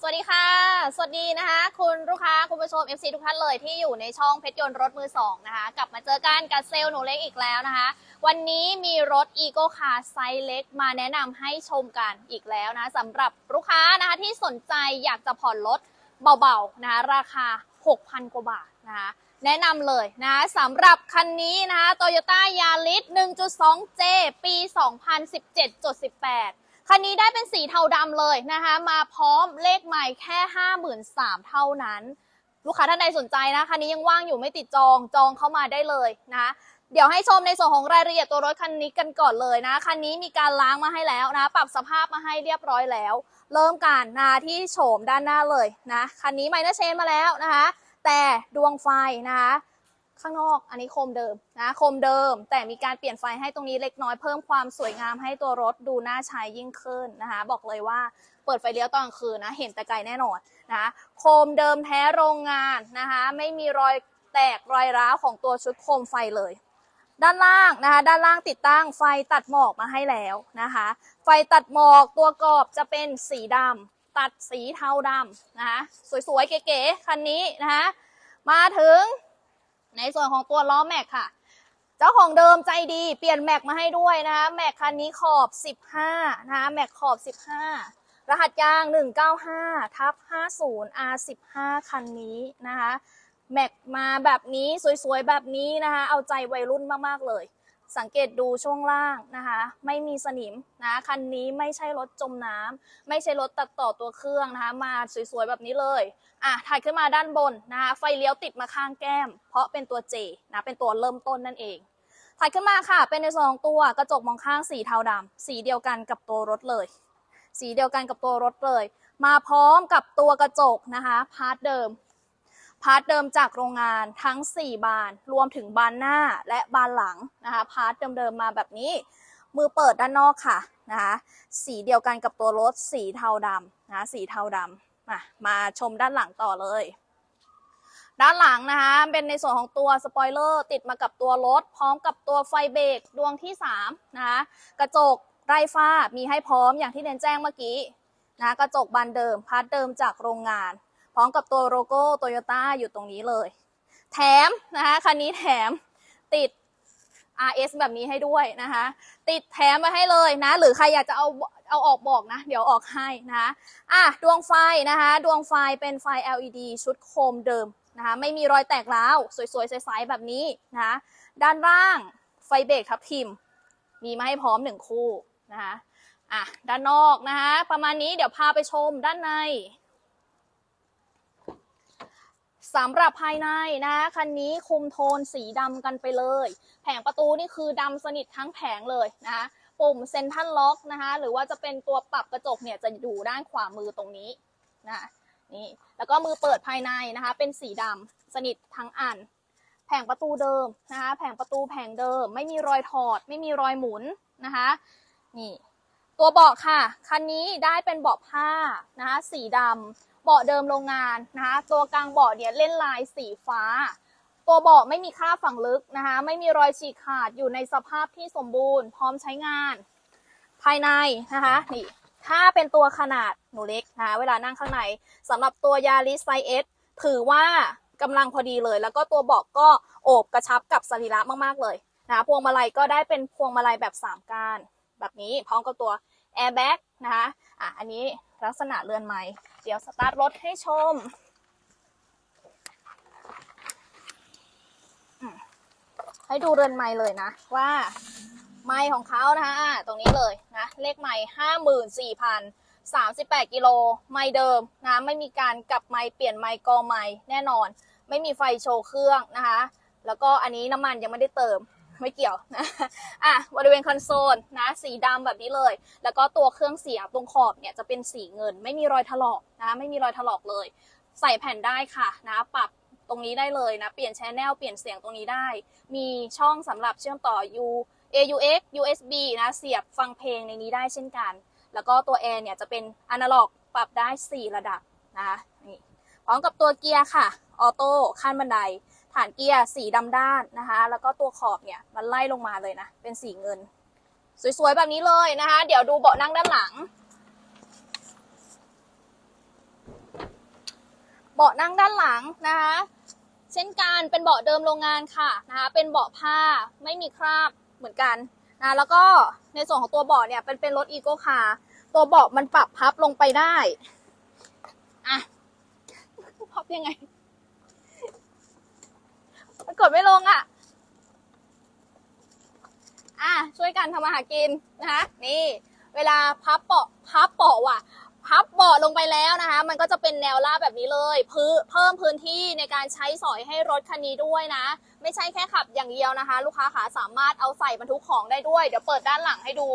สวัสดีค่ะ สวัสดีนะคะ คุณลูกค้าคุณผู้ชม FC ทุกท่านเลยที่อยู่ในช่องเพชรยนต์รถมือสองนะคะ กลับมาเจอกันกับเซลหนูเล็กอีกแล้วนะคะ วันนี้มีรถ e c o Car ไซส์เล็กมาแนะนำให้ชมกันอีกแล้วนะสำหรับลูกค้านะคะที่สนใจอยากจะผ่อนรถเบาๆนะคะราคา 6,000 กว่าบาทนะคะแนะนำเลยนะสำหรับคันนี้นะคะ Toyota Yaris 1.2J ปี 2017.18 คันนี้ได้เป็นสีเทาดำเลยนะคะ มาพร้อมเลขใหม่แค่ 53,000เท่านั้น ลูกค้าท่านใดสนใจนะ คันนี้ยังว่างอยู่ไม่ติดจองจองเข้ามาได้เลยนะ เดี๋ยวให้ชมในส่วนของรายละเอียดตัวรถคันนี้กันก่อนเลยนะ คันนี้มีการล้างมาให้แล้วนะ ปรับสภาพมาให้เรียบร้อยแล้ว เริ่มการนะที่โฉมด้านหน้าเลยนะ คันนี้ไมเนอร์เชนมาแล้วนะคะ แต่ดวงไฟนะคะ ข้างนอก อันนี้โคมเดิมนะโคมเดิม แต่มีการเปลี่ยนไฟให้ตรงนี้เล็กน้อยเพิ่มความสวยงามให้ตัวรถดูน่าใช้ยิ่งขึ้นนะคะ บอกเลยว่าเปิดไฟเลี้ยวตอนกลางคืนนะ เห็นแต่ไกลแน่นอนนะโคมเดิมแท้โรงงานนะคะ ไม่มีรอยแตกรอยร้าวของตัวชุดโคมไฟเลย ด้านล่างนะคะ ด้านล่างติดตั้งไฟตัดหมอกมาให้แล้วนะคะ ไฟตัดหมอกตัวกรอบจะเป็นสีดำตัดสีเทาดำนะคะสวยๆเก๋ๆคันนี้นะคะมาถึง ในส่วนของตัวล้อแม็กค่ะ เจ้าของเดิมใจดีเปลี่ยนแม็กมาให้ด้วยนะคะแม็กคันนี้ขอบ 15 นะคะแม็กขอบ 15 รหัสยาง 195ทับ50 R15 คันนี้นะคะแม็กมาแบบนี้สวยๆแบบนี้นะคะเอาใจวัยรุ่นมากๆเลย สังเกตดูช่วงล่างนะคะ ไม่มีสนิมนะคันนี้ไม่ใช่รถจมน้ำไม่ใช่รถตัดต่อตัวเครื่องนะคะ มาสวยๆแบบนี้เลยอะถ่ายขึ้นมาด้านบนนะคะไฟเลี้ยวติดมาข้างแก้ม เพราะเป็นตัว J นะเป็นตัวเริ่มต้นนั่นเองถ่ายขึ้นมาค่ะ เป็นในส่วนของตัวกระจกมองข้างสีเทาดำสีเดียวกันกับตัวรถเลย สีเดียวกันกับตัวรถเลย มาพร้อมกับตัวกระจกนะคะพาร์ทเดิม พาร์ทเดิมจากโรงงานทั้ง 4 บาน รวมถึงบานหน้าและบานหลังนะคะ พาร์ทเดิมๆมาแบบนี้ มือเปิดด้านนอกค่ะนะคะสีเดียวกันกับตัวรถสีเทาดำนะสีเทาดำมามาชมด้านหลังต่อเลย ด้านหลังนะคะเป็นในส่วนของตัวสปอยเลอร์ติดมากับตัวรถ พร้อมกับตัวไฟเบรกดวงที่3นะคะกระจกไร้ฟ้ามีให้พร้อมอย่างที่เนนแจ้งเมื่อกี้นะกระจกบานเดิมพาร์ทเดิมจากโรงงาน พร้อมกับตัวโลโก้โตโยต้าอยู่ตรงนี้เลย แถมนะคะคันนี้แถมติด RS แบบนี้ให้ด้วยนะคะ ติดแถมมาให้เลยนะ หรือใครอยากจะเอาเอาออกบอกนะ เดี๋ยวออกให้นะะอะดวงไฟนะคะ ดวงไฟเป็นไฟ LED ชุดโคมเดิมนะคะ ไม่มีรอยแตกร้าว สวยๆใสๆแบบนี้นะคะด้านล่างไฟเบรกทับทิม มีมาให้พร้อมหนึ่งคู่นะคะอะด้านนอกนะคะ ประมาณนี้เดี๋ยวพาไปชมด้านใน สำหรับภายในนะคะคันนี้คุมโทนสีดำกันไปเลย แผงประตูนี่คือดำสนิททั้งแผงเลยนะคะปุ่มเซ็นทรัลล็อกนะคะหรือว่าจะเป็นตัวปรับกระจกเนี่ยจะอยู่ด้านขวามือตรงนี้นะนี่แล้วก็มือเปิดภายในนะคะ เป็นสีดำสนิททั้งอัน แผงประตูเดิมนะคะแผงประตูแผงเดิม ไม่มีรอยถอด ไม่มีรอยหมุนนะคะนี่ตัวเบาะค่ะ คันนี้ได้เป็นเบาะผ้านะคะสีดำ เบาะเดิมโรงงานนะคะตัวกลางเบาะเนี่ยเล่นลายสีฟ้า ตัวเบาะไม่มีค่าฝังลึกนะคะ ไม่มีรอยฉีกขาดอยู่ในสภาพที่สมบูรณ์พร้อมใช้งาน ภายในนะคะนี่ถ้าเป็นตัวขนาดหนูเล็กนะคะเวลานั่งข้างในสำหรับตัวยาริสไซเอสถือว่ากำลังพอดีเลย แล้วก็ตัวเบาะก็โอบกระชับกับสรีระมากๆเลยนะะพวงมาลัยก็ได้เป็นพวงมาลัยแบบ3ก้าน แบบนี้พร้อมกับตัว แอร์แบ็กนะคะอะอันนี้ลักษณะเรือนไม้เดี๋ยวสตาร์ทรถให้ชมให้ดูเรือนไม้เลยนะว่าไม้ของเขานะคะตรงนี้เลยนะเลขไม้ห้าหมื่นสี่พันสามสิบแปดกิโลไม้เดิมนะไม่มีการกลับไม้เปลี่ยนไม้กอไม้แน่นอน ไม่มีไฟโชว์เครื่องนะคะ แล้วก็อันนี้น้ำมันยังไม่ได้เติม ไม่เกี่ยวนะอะบริเวณคอนโซลนะสีดำแบบนี้เลย แล้วก็ตัวเครื่องเสียงตรงขอบเนี่ยจะเป็นสีเงิน ไม่มีรอยถลอกนะ ไม่มีรอยถลอกเลย ใส่แผ่นได้ค่ะนะปรับตรงนี้ได้เลยนะ เปลี่ยนแชแนลเปลี่ยนเสียงตรงนี้ได้ มีช่องสำหรับเชื่อมต่อ U AUX USB นะเสียบฟังเพลงในนี้ได้เช่นกัน แล้วก็ตัวแอร์เนี่ยจะเป็นอนาล็อกปรับได้ 4 ระดับนะนี่พร้อมกับตัวเกียร์ค่ะ ออโต้ขั้นบันได ฐานเกียร์สีดำด้านนะคะ แล้วก็ตัวขอบเนี่ยมันไล่ลงมาเลยนะ เป็นสีเงิน สวยๆ แบบนี้เลยนะคะ เดี๋ยวดูเบาะนั่งด้านหลัง เบาะนั่งด้านหลังนะคะ เช่นกันเป็นเบาะเดิมโรงงานค่ะนะคะ เป็นเบาะผ้าไม่มีคราบเหมือนกันนะแล้วก็ในส่วนของตัวเบาะเนี่ยเป็นเป็นรถอีโก้คาร์ตัวเบาะมันปรับพับลงไปได้อะพับยังไง กดไม่ลงอะ อะช่วยกันทำมาหากินนะคะนี่ เวลาพับเบาะพับเบาะว่ะ พับเบาะลงไปแล้วนะคะ มันก็จะเป็นแนวราบแบบนี้เลยเพิ่มพื้นที่ในการใช้สอยให้รถคันนี้ด้วยนะ ไม่ใช่แค่ขับอย่างเดียวนะคะ ลูกค้าขาสามารถเอาใส่บรรทุกของได้ด้วย เดี๋ยวเปิดด้านหลังให้ดู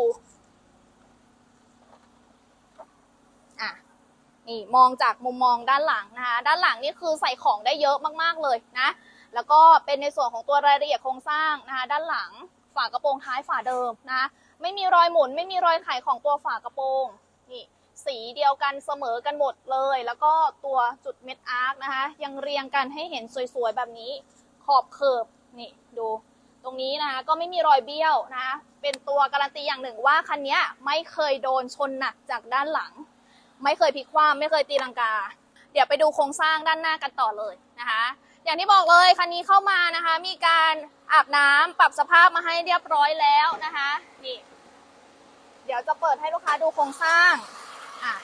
อะนี่มองจากมุมมองด้านหลังนะคะ ด้านหลังนี่คือใส่ของได้เยอะมากๆเลยนะ แล้วก็เป็นในส่วนของตัวรายละเอียดโครงสร้างนะคะด้านหลังฝากระโปรงท้ายฝาเดิมนะไม่มีรอยหมุน ไม่มีรอยไขของตัวฝากระโปรงนี่สีเดียวกันเสมอกันหมดเลย แล้วก็ตัวจุดเม็ดอาร์คนะคะยังเรียงกันให้เห็นสวยๆแบบนี้ขอบเคิร์บนี่ดูตรงนี้นะคะก็ไม่มีรอยเบี้ยวนะคะเป็นตัวการันตีอย่างหนึ่งว่าคันนี้ไม่เคยโดนชนหนักจากด้านหลัง ไม่เคยพลิกคว่ำไม่เคยตีลังกา เดี๋ยวไปดูโครงสร้างด้านหน้ากันต่อเลยนะคะ อย่างที่บอกเลยคันนี้เข้ามานะคะ มีการอาบน้ำปรับสภาพมาให้เรียบร้อยแล้วนะคะนี่เดี๋ยวจะเปิดให้ลูกค้าดูโครงสร้างอะ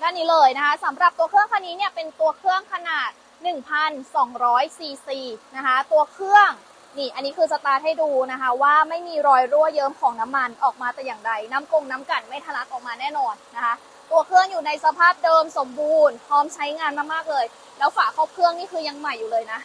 ด้านนี้เลยนะคะสำหรับตัวเครื่องคันนี้เนี่ยเป็นตัวเครื่องขนาด 1,200ซีซีนะคะ ตัวเครื่องนี่อันนี้คือสตาร์ทให้ดูนะคะ ว่าไม่มีรอยรั่วเยิ้มของน้ำมันออกมาแต่อย่างใด น้ำกงน้ำกัดไม่ทะลักออกมาแน่นอนนะคะ ตัวเครื่องอยู่ในสภาพเดิมสมบูรณ์ พร้อมใช้งานมากๆเลย แล้วฝาครอบเครื่องนี่คือยังใหม่อยู่เลยนะ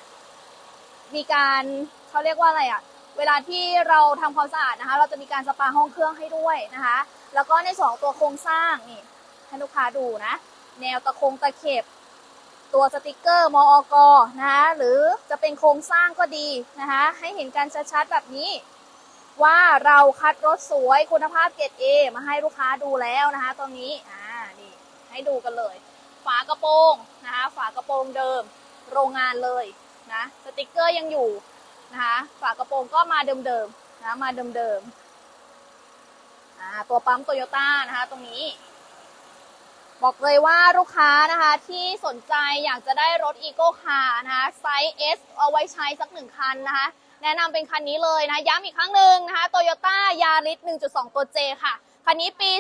มีการเขาเรียกว่าอะไรอะเวลาที่เราทำความสะอาดนะคะ เราจะมีการสปาห้องเครื่องให้ด้วยนะคะ แล้วก็ในส่วนของตัวโครงสร้างนี่ให้ลูกค้าดูนะ แนวตะคงตะเข็บตัวสติกเกอร์มออกนะคะหรือจะเป็นโครงสร้างก็ดีนะคะให้เห็นกันชัดๆแบบนี้ ว่าเราคัดรถสวยคุณภาพเกรด A มาให้ลูกค้าดูแล้วนะคะตรงนี้อ่า ให้ดูกันเลย ฝากระโปรงนะคะฝากระโปรงเดิมโรงงานเลยนะสติกเกอร์ยังอยู่นะคะฝากระโปรงก็มาเดิมๆนะมาเดิมๆตัวปั๊มโตโยต้านะคะตรงนี้ บอกเลยว่าลูกค้านะคะที่สนใจอยากจะได้รถอีโก้คาร์นะคะไซส์ S เอาไว้ใช้สักหนึ่งคันนะคะแนะนำเป็นคันนี้เลยนะย้ำอีกครั้งหนึ่งนะคะ Toyota Yaris 1.2 ตัว J ค่ะ คันนี้ปี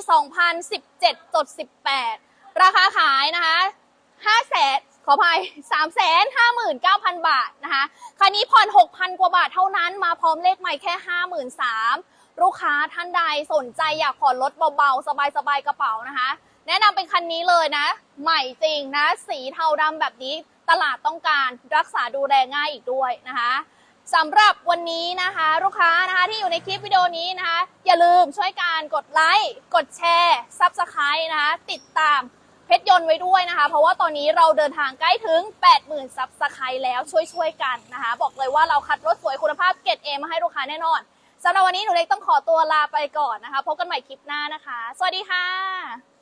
2017.18 ราคาขายนะคะ5แสน ขออภัย3แสน59,000 บาทนะคะ คันนี้ผ่อน 6,000 กว่าบาทเท่านั้น มาพร้อมเลขใหม่แค่ 53,000 ลูกค้าท่านใดสนใจอยากผ่อนรถเบาๆ สบายๆ กระเป๋านะคะ แนะนำเป็นคันนี้เลยนะ ใหม่จริงนะ สีเทาดำแบบนี้ตลาดต้องการรักษาดูแลง่ายอีกด้วยนะคะสำหรับวันนี้นะคะ ลูกค้านะคะที่อยู่ในคลิปวิดีโอนี้นะคะ อย่าลืมช่วยการกดไลค์ กดแชร์ซับสไครต์นะคะ ติดตาม เพชรยนต์ไว้ด้วยนะคะ เพราะว่าตอนนี้เราเดินทางใกล้ถึง 80,000ซับสไครต์แล้วช่วยๆกันนะคะ บอกเลยว่าเราคัดรถสวยคุณภาพเกรดเอมาให้ลูกค้าแน่นอนสำหรับวันนี้หนูเล็กต้องขอตัวลาไปก่อนนะคะ พบกันใหม่คลิปหน้านะคะ สวัสดีค่ะ